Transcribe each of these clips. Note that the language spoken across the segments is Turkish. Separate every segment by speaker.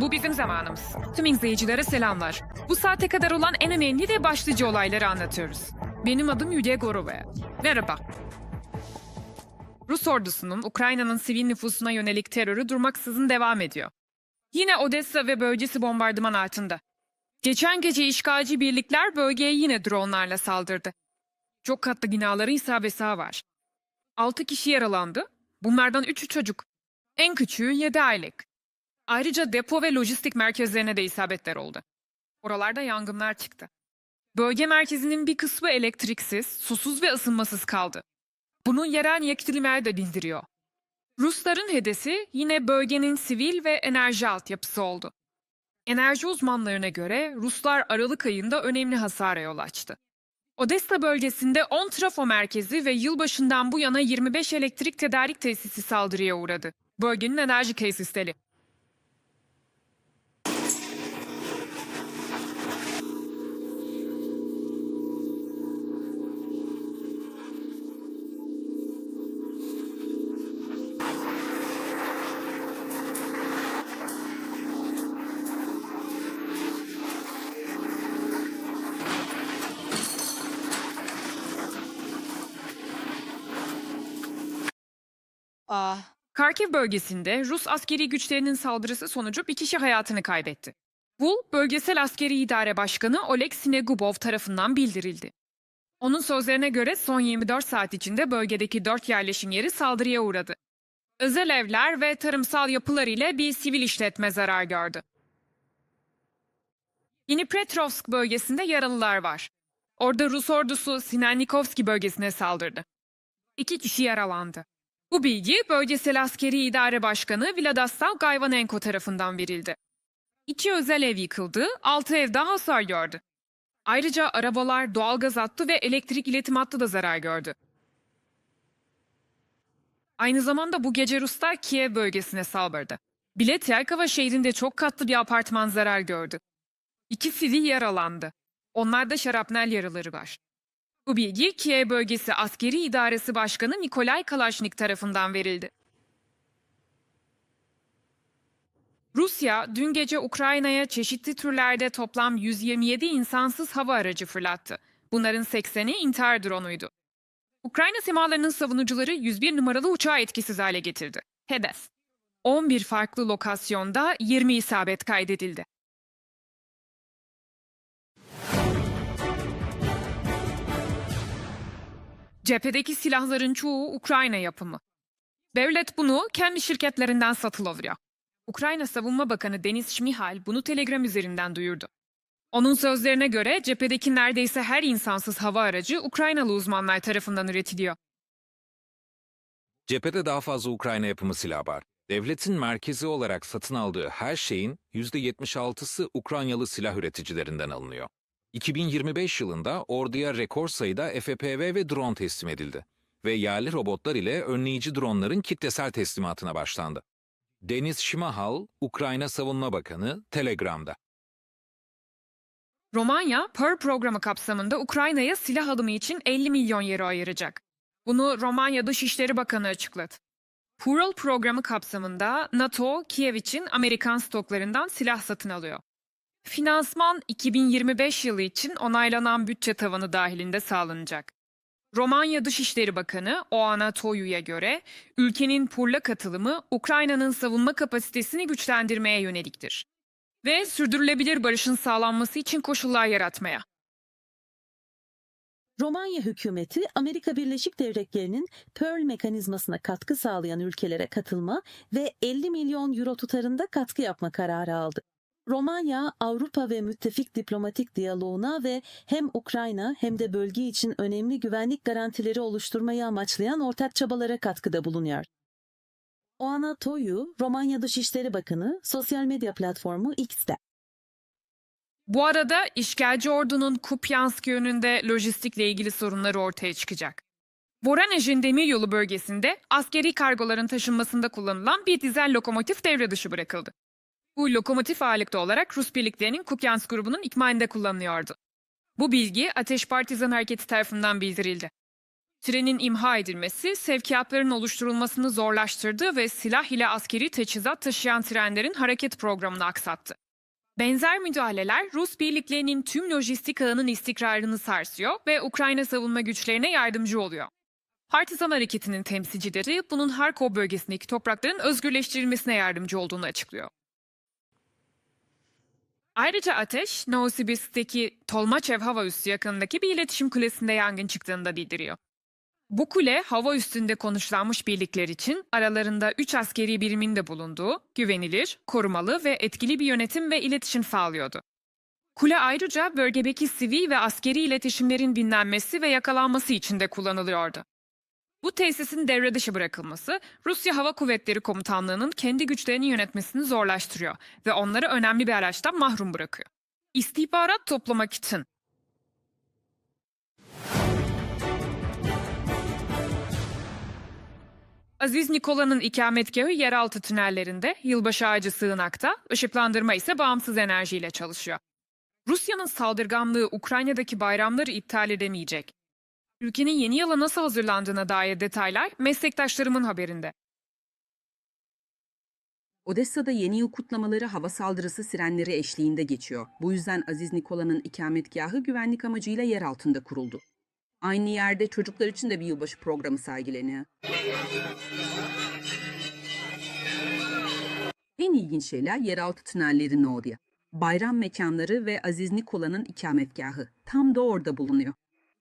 Speaker 1: Bu bizim zamanımız. Tüm izleyicilere selamlar. Bu saate kadar olan en önemli ve başlıca olayları anlatıyoruz. Benim adım Yulia Gorova. Merhaba. Rus ordusunun Ukrayna'nın sivil nüfusuna yönelik terörü durmaksızın devam ediyor. Yine Odessa ve bölgesi bombardıman altında. Geçen gece işgalci birlikler bölgeye yine dronlarla saldırdı. Çok katlı binaların isabesi sağ var. 6 kişi yaralandı. Bunlardan 3'ü çocuk. En küçüğü 7 aylık. Ayrıca depo ve lojistik merkezlerine de isabetler oldu. Oralarda yangınlar çıktı. Bölge merkezinin bir kısmı elektriksiz, susuz ve ısınmasız kaldı. Bunun yerel yetkililer de bildiriyor. Rusların hedefi yine bölgenin sivil ve enerji altyapısı oldu. Enerji uzmanlarına göre Ruslar Aralık ayında önemli hasara yol açtı. Odessa bölgesinde 10 trafo merkezi ve yılbaşından bu yana 25 elektrik tedarik tesisi saldırıya uğradı. Bölgenin enerji tesisleri.
Speaker 2: Ah,
Speaker 1: Kharkiv bölgesinde Rus askeri güçlerinin saldırısı sonucu bir kişi hayatını kaybetti. Bu, Bölgesel Askeri İdare Başkanı Oleg Sinegubov tarafından bildirildi. Onun sözlerine göre son 24 saat içinde bölgedeki 4 yerleşim yeri saldırıya uğradı. Özel evler ve tarımsal yapılar ile bir sivil işletme zarar gördü. Dnipropetrovsk bölgesinde yaralılar var. Orada Rus ordusu Sinannikovski bölgesine saldırdı. İki kişi yaralandı. Bu bilgi Bölgesel Askeri İdare Başkanı Vladaslav Gayvanenko tarafından verildi. İki özel ev yıkıldı, altı ev daha hasar gördü. Ayrıca arabalar, doğalgaz hattı ve elektrik iletim hattı da zarar gördü. Aynı zamanda bu gece Ruslar Kiev bölgesine saldırdı. Bilet Yelkova şehrinde çok katlı bir apartman zarar gördü. İki sivil yaralandı. Onlarda şarapnel yaraları var. Bu bilgi Kiev Bölgesi Askeri İdaresi Başkanı Nikolay Kalaşnik tarafından verildi. Rusya dün gece Ukrayna'ya çeşitli türlerde toplam 127 insansız hava aracı fırlattı. Bunların 80'i intihar dronuydu. Ukrayna semalarının savunucuları 101 numaralı uçağı etkisiz hale getirdi. Hedef. 11 farklı lokasyonda 20 isabet kaydedildi. Cephedeki silahların çoğu Ukrayna yapımı. Devlet bunu kendi şirketlerinden satın alıyor. Ukrayna Savunma Bakanı Deniz Şmihal bunu Telegram üzerinden duyurdu. Onun sözlerine göre cephedeki neredeyse her insansız hava aracı Ukraynalı uzmanlar tarafından üretiliyor.
Speaker 3: Cephede daha fazla Ukrayna yapımı silah var. Devletin merkezi olarak satın aldığı her şeyin %76'sı Ukraynalı silah üreticilerinden alınıyor. 2025 yılında orduya rekor sayıda FPV ve drone teslim edildi ve yerli robotlar ile önleyici dronların kitlesel teslimatına başlandı. Deniz Şimahal, Ukrayna Savunma Bakanı, Telegram'da.
Speaker 1: Romanya, Pearl programı kapsamında Ukrayna'ya silah alımı için 50 milyon euro ayıracak. Bunu Romanya Dışişleri Bakanı açıkladı. Pearl programı kapsamında NATO, Kiev için Amerikan stoklarından silah satın alıyor. Finansman 2025 yılı için onaylanan bütçe tavanı dahilinde sağlanacak. Romanya Dışişleri Bakanı Oana Toyu'ya göre ülkenin Purla katılımı Ukrayna'nın savunma kapasitesini güçlendirmeye yöneliktir ve sürdürülebilir barışın sağlanması için koşullar yaratmaya.
Speaker 2: Romanya hükümeti Amerika Birleşik Devletleri'nin Pearl mekanizmasına katkı sağlayan ülkelere katılma ve 50 milyon euro tutarında katkı yapma kararı aldı. Romanya, Avrupa ve müttefik diplomatik diyaloğuna ve hem Ukrayna hem de bölge için önemli güvenlik garantileri oluşturmayı amaçlayan ortak çabalara katkıda bulunuyor. Oana Toyu, Romanya Dışişleri Bakanı, sosyal medya platformu X'te.
Speaker 1: Bu arada işgalci ordunun Kupyansk yönünde lojistikle ilgili sorunları ortaya çıkacak. Voronezh'in demiryolu bölgesinde askeri kargoların taşınmasında kullanılan bir dizel lokomotif devre dışı bırakıldı. Bu lokomotif ağırlıklı olarak Rus birliklerinin Kupyansk grubunun ikmalinde kullanılıyordu. Bu bilgi Ateş Partizan Hareketi tarafından bildirildi. Trenin imha edilmesi, sevkiyatların oluşturulmasını zorlaştırdı ve silah ile askeri teçhizat taşıyan trenlerin hareket programını aksattı. Benzer müdahaleler Rus birliklerinin tüm lojistik ağının istikrarını sarsıyor ve Ukrayna savunma güçlerine yardımcı oluyor. Partizan hareketinin temsilcileri bunun Harkov bölgesindeki toprakların özgürleştirilmesine yardımcı olduğunu açıklıyor. Ayrıca ateş, Novosibirsk'teki Tolmaçev hava üssü yakınındaki bir iletişim kulesinde yangın çıktığını da bildiriyor. Bu kule hava üstünde konuşlanmış birlikler için aralarında 3 askeri birimin de bulunduğu, güvenilir, korumalı ve etkili bir yönetim ve iletişim sağlıyordu. Kule ayrıca bölgedeki sivil ve askeri iletişimlerin dinlenmesi ve yakalanması için de kullanılıyordu. Bu tesisin devre dışı bırakılması, Rusya Hava Kuvvetleri Komutanlığı'nın kendi güçlerini yönetmesini zorlaştırıyor ve onları önemli bir araçtan mahrum bırakıyor. İstihbarat toplamak için Aziz Nikola'nın ikametgahı yeraltı tünellerinde, yılbaşı ağacı sığınakta, ışıklandırma ise bağımsız enerjiyle çalışıyor. Rusya'nın saldırganlığı Ukrayna'daki bayramları iptal edemeyecek. Ülkenin yeni yıla nasıl hazırlandığına dair detaylar meslektaşlarımın haberinde.
Speaker 4: Odessa'da yeni yıl kutlamaları hava saldırısı sirenleri eşliğinde geçiyor. Bu yüzden Aziz Nikola'nın ikametgahı güvenlik amacıyla yer altında kuruldu. Aynı yerde çocuklar için de bir yılbaşı programı sergileniyor. En ilginç şeyler yeraltı tünellerinin oraya. Bayram mekanları ve Aziz Nikola'nın ikametgahı tam da orada bulunuyor.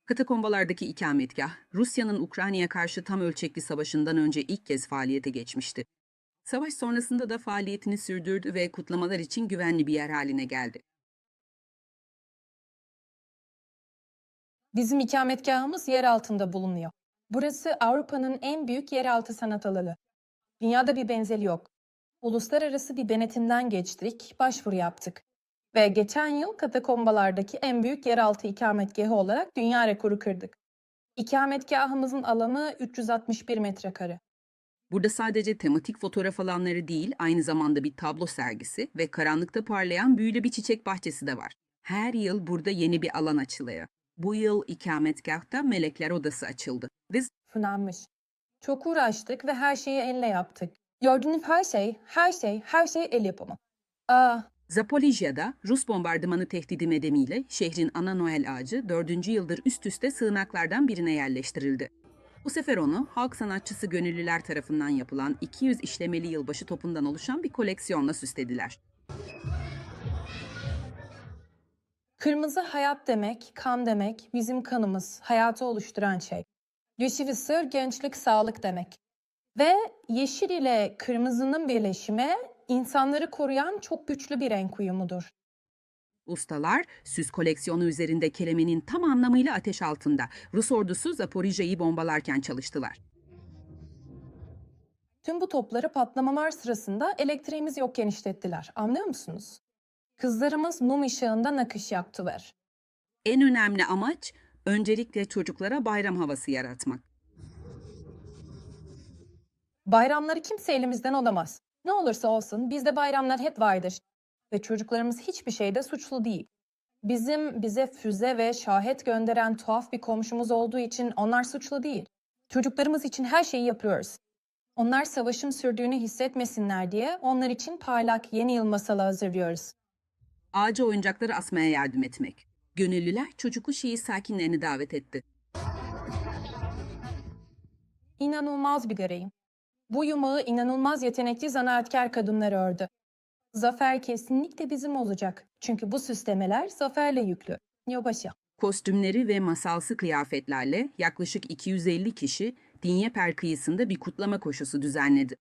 Speaker 4: Katakombalardaki ikametgah, Rusya'nın Ukrayna'ya karşı tam ölçekli savaşından önce ilk kez faaliyete geçmişti. Savaş sonrasında da faaliyetini sürdürdü ve kutlamalar için güvenli bir yer haline geldi.
Speaker 5: Bizim ikametgahımız yer altında bulunuyor. Burası Avrupa'nın en büyük yeraltı sanat alanı. Dünyada bir benzeri yok. Uluslararası bir denetimden geçtik, başvuru yaptık. Ve geçen yıl katakombalardaki en büyük yeraltı ikametgahı olarak dünya rekoru kırdık. İkametgahımızın alanı 361 metrekare.
Speaker 4: Burada sadece tematik fotoğraf alanları değil, aynı zamanda bir tablo sergisi ve karanlıkta parlayan büyülü bir çiçek bahçesi de var. Her yıl burada yeni bir alan açılıyor. Bu yıl ikametgahta Melekler Odası açıldı. Ve
Speaker 5: Fınanmış. Çok uğraştık ve her şeyi elle yaptık. Gördüğünüz her şey, her şey, her şey el yapımı. Aa,
Speaker 4: Zaporijya'da Rus bombardımanı tehdidi nedeniyle şehrin ana Noel ağacı dördüncü yıldır üst üste sığınaklardan birine yerleştirildi. Bu sefer onu halk sanatçısı gönüllüler tarafından yapılan 200 işlemeli yılbaşı topundan oluşan bir koleksiyonla süslediler.
Speaker 5: Kırmızı hayat demek, kan demek, bizim kanımız, hayatı oluşturan şey. Yeşil gençlik, sağlık demek. Ve yeşil ile kırmızının birleşimi insanları koruyan çok güçlü bir renk uyumudur.
Speaker 4: Ustalar, süs koleksiyonu üzerinde kelimenin tam anlamıyla ateş altında. Rus ordusu Zaporijya'yı bombalarken çalıştılar.
Speaker 5: Tüm bu topları patlamalar sırasında elektriğimiz yokken işlettiler. Anlıyor musunuz? Kızlarımız mum ışığında nakış yaptılar.
Speaker 4: En önemli amaç öncelikle çocuklara bayram havası yaratmak.
Speaker 5: Bayramları kimse elimizden alamaz. Ne olursa olsun bizde bayramlar hep vardır. Ve çocuklarımız hiçbir şeyde suçlu değil. Bizim bize füze ve şahet gönderen tuhaf bir komşumuz olduğu için onlar suçlu değil. Çocuklarımız için her şeyi yapıyoruz. Onlar savaşın sürdüğünü hissetmesinler diye onlar için parlak yeni yıl masalı hazırlıyoruz.
Speaker 4: Ağaca oyuncakları asmaya yardım etmek. Gönüllüler çocuklu şehir sakinlerini davet etti.
Speaker 5: İnanılmaz bir göreyim. Bu yumağı inanılmaz yetenekli zanaatkar kadınlar ördü. Zafer kesinlikle bizim olacak. Çünkü bu süslemeler zaferle yüklü. Yavaşça.
Speaker 4: Kostümleri ve masalsı kıyafetlerle yaklaşık 250 kişi Dinyeper kıyısında bir kutlama koşusu düzenledi.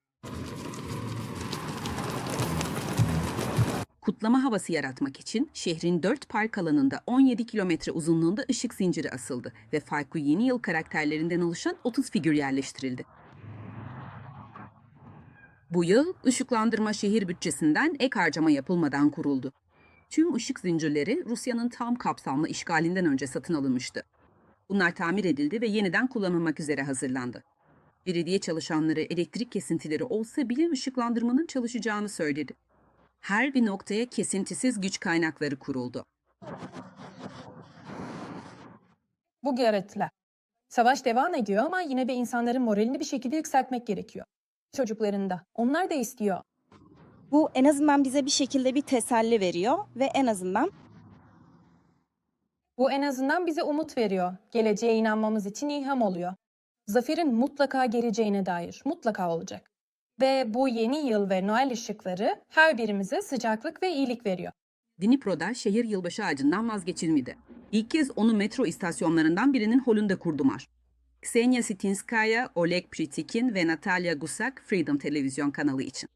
Speaker 4: Kutlama havası yaratmak için şehrin dört park alanında 17 kilometre uzunluğunda ışık zinciri asıldı ve farklı yeni yıl karakterlerinden oluşan 30 figür yerleştirildi. Bu yıl ışıklandırma şehir bütçesinden ek harcama yapılmadan kuruldu. Tüm ışık zincirleri Rusya'nın tam kapsamlı işgalinden önce satın alınmıştı. Bunlar tamir edildi ve yeniden kullanılmak üzere hazırlandı. Belediye çalışanları elektrik kesintileri olsa bile ışıklandırmanın çalışacağını söyledi. Her bir noktaya kesintisiz güç kaynakları kuruldu.
Speaker 5: Bu gerektiler. Savaş devam ediyor ama yine de insanların moralini bir şekilde yükseltmek gerekiyor. Çocukların da. Onlar da istiyor.
Speaker 6: Bu en azından bize bir şekilde bir teselli veriyor ve en azından
Speaker 5: Bu en azından bize umut veriyor. Geleceğe inanmamız için ilham oluyor. Zaferin mutlaka geleceğine dair. Mutlaka olacak. Ve bu yeni yıl ve Noel ışıkları her birimize sıcaklık ve iyilik veriyor.
Speaker 4: Dnipro'da şehir yılbaşı ağacından vazgeçilmedi. İlk kez onu metro istasyonlarından birinin holünde kurdular. Ksenia Sitinskaya, Oleg Pritikin ve Natalia Gusak Freedom Televizyon kanalı için.